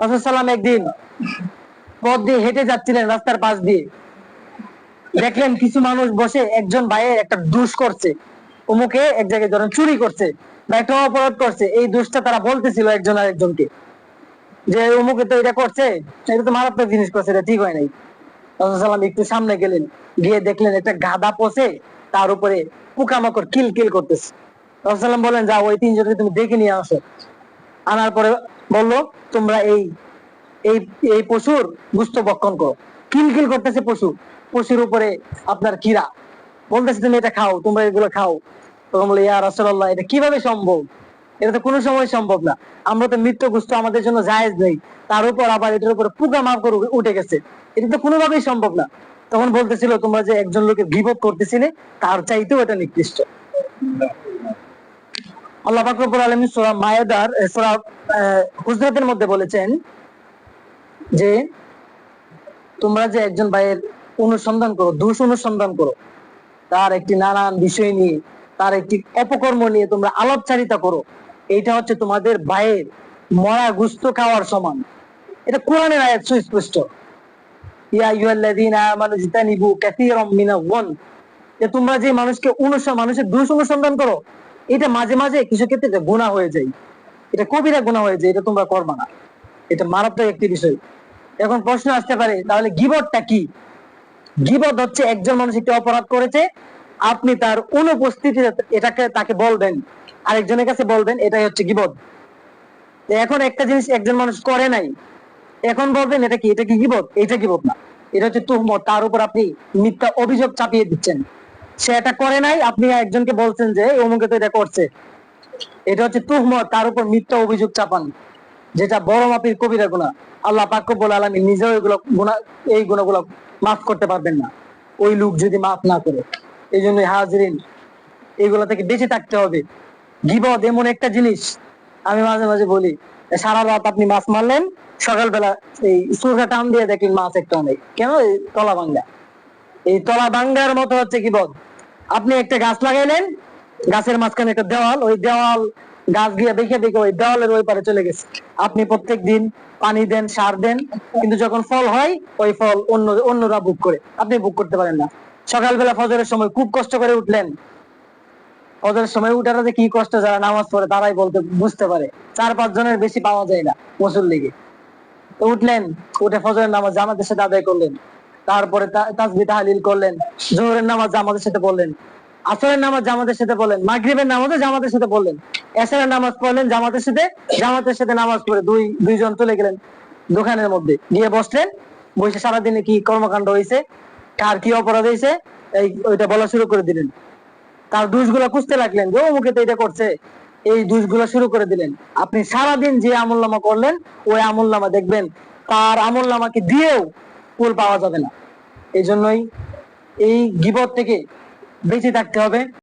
রসুলাম একদিন পথ দিয়ে হেঁটে যাচ্ছিলেন রাস্তার পাশ দিয়ে। দেখলেন কিছু মানুষ বসে একজন ভাইয়ের একটা দুষ করছে। অমুকে এক জায়গায় ধরেন চুরি করছে বা একটা অপরাধ করছে। এই দুষটা তারা বলতেছিল একজন আর একজনকে যে, অমুকে তো এটা করছে, এটা তো মারাত্মক জিনিস করছে, এটা ঠিক হয় নাই। রসুলাম একটু সামনে গেলেন, গিয়ে দেখলেন একটা গাদা পচে তার উপরে পোকামাকড় কিল কিল করতেছে। রসুলাম বলেন যা ওই তিনজনকে তুমি দেখে নিয়ে আসো। আনার পরে বলল, তোমরা এই এই এই পশুর গুস্ত বক্ষণ করো। কিল কিল করতেছে পশু। পশুর উপরে আপনার কিরা বলতেছে, তুমি এটা খাও, তোমরা এগুলো খাও। তখন বলে ইয়া রাসূলুল্লাহ, এটা কীভাবে সম্ভব? এটা তো কোনো সময় সম্ভব না। আমরা তো মৃত্যু গুস্ত আমাদের জন্য জায়েজ নেই। তার উপর আবার এটার উপরে পোকা মাপ করে উঠে গেছে। এটা তো কোনোভাবেই সম্ভব না। তখন বলতেছিল, তোমরা যে একজন লোকের বিপদ করতেছিলে, তার চাইতেও এটা নিকৃষ্ট। আল্লাহ এ, হুজরাতের মধ্যে বলেছেন যে তোমরা যে একজন ভাইয়ের অনুসন্ধান করো দোষ অনুসন্ধান করো তার একটি নানান বিষয় নিয়ে তার একটি অপকর্ম নিয়ে তোমরা আলাপচারিতা করো এইটা হচ্ছে তোমাদের ভাইয়ের মরা গুস্ত খাওয়ার সমান। এটা কোরআনের আয়াত সুস্পষ্ট। ইয়া আইয়ুহাল্লাযীনা আমানু জিতানিবু কাসীরাম মিনাল যে তোমরা যে মানুষকে অনুসরণ মানুষের দোষ অনুসন্ধান করো এটা মাঝে মাঝে কিছু ক্ষেত্রে গুনাহ হয়ে যায়। এটা কবিরা গুনাহ হয়ে যায়, এটা তোমরা করবা না। এটা মারাত্মক একটি বিষয়। এখন প্রশ্ন আসতে পারে, তাহলে গিবটটা কি? গিবট হচ্ছে একজন মানুষ একটি অপরাধ করেছে, আপনি তার অনুপস্থিতিতে এটাকে, তাকে বলবেন, আরেকজনের কাছে বলবেন, এটাই হচ্ছে গিবট এখন একটা জিনিস একজন মানুষ করে নাই, এখন বলবেন, এটা কি? এটা কি গিবত? এটা গিবত না। এটা হচ্ছে তুহমত, তার উপর আপনি মিথ্যা অভিযোগ চাপিয়ে দিচ্ছেন। সে এটা করে নাই, আপনি একজনকে বলছেন যে অমুকে তো এটা করছে। এটা হচ্ছে তুহমত, তার উপর মিথ্যা অভিযোগ চাপান, যেটা বড় মাপির কবিরা গুণা আল্লাহ পাক বলে আলামী নিজেও এগুলো গুণা এই গুণাগুলো মাফ করতে পারবেন না। ওই লোক যদি মাফ না করে এই জন্য হাজরিন, এইগুলো থেকে বেঁচে থাকতে হবে। গিবদ এমন একটা জিনিস, আমি মাঝে মাঝে বলি, সারা রাত আপনি মাছ মারলেন, সকালবেলা এই সুরকা টান দিয়ে দেখলেন মাছ একটা নেই কেন? তলা ভাঙ্গা। এই তলা ভাঙ্গার মতো হচ্ছে কি বল? আপনি একটা গাছ লাগাইলেন গাছের মাঝখানে একটা দেওয়াল, ওই দেওয়াল গাছ গিয়ে দেখে দেখে ওই দেওয়ালের ওই পারে চলে গেছে। আপনি প্রত্যেক দিন পানি দেন, সার দেন, কিন্তু যখন ফল হয়, ওই ফল অন্য, অন্যরা বুক করে। আপনি বুক করতে পারেন না। সকালবেলা ফজরের সময় খুব কষ্ট করে উঠলেন। ফজরের সময় উঠার যে কি কষ্ট, যারা নামাজ পড়ে তারাই বলতে, বুঝতে পারে। চার পাঁচ জনের বেশি পাওয়া যায় না, মুসল্লিকে। তো উঠলেন, উঠে ফজরের নামাজ জামাতের সাথে আদায় করলেন। তারপরে তা- তাসবিহ করলেন, জোহরের নামাজ জামাতের সাথে পড়লেন, আসরের নামাজ জামাতের সাথে পড়লেন, মাগরিবের নামাজও জামাতের সাথে পড়লেন এসারের নামাজ পড়লেন জামাতের সাথে জামাতের সাথে নামাজ পড়ে দুই, দুইজন চলে গেলেন দোকানের মধ্যে, গিয়ে বসলেন, বসে সারাদিনে কি কর্মকাণ্ড হয়েছে, কার কি অপরাধ হয়েছে, এই, ওইটা বলা শুরু করে দিলেন। তার দোষগুলো খুঁজতে লাগলেন যে, অমুকে তো এটা করছে, এই দোষগুলো শুরু করে দিলেন। আপনি সারাদিন যে আমল নামা করলেন, ওই আমল নামা দেখবেন, তার আমল নামাকে দিয়েও ফুল পাওয়া যাবে না। এই জন্যই এই গিবত থেকে বেঁচে থাকতে হবে।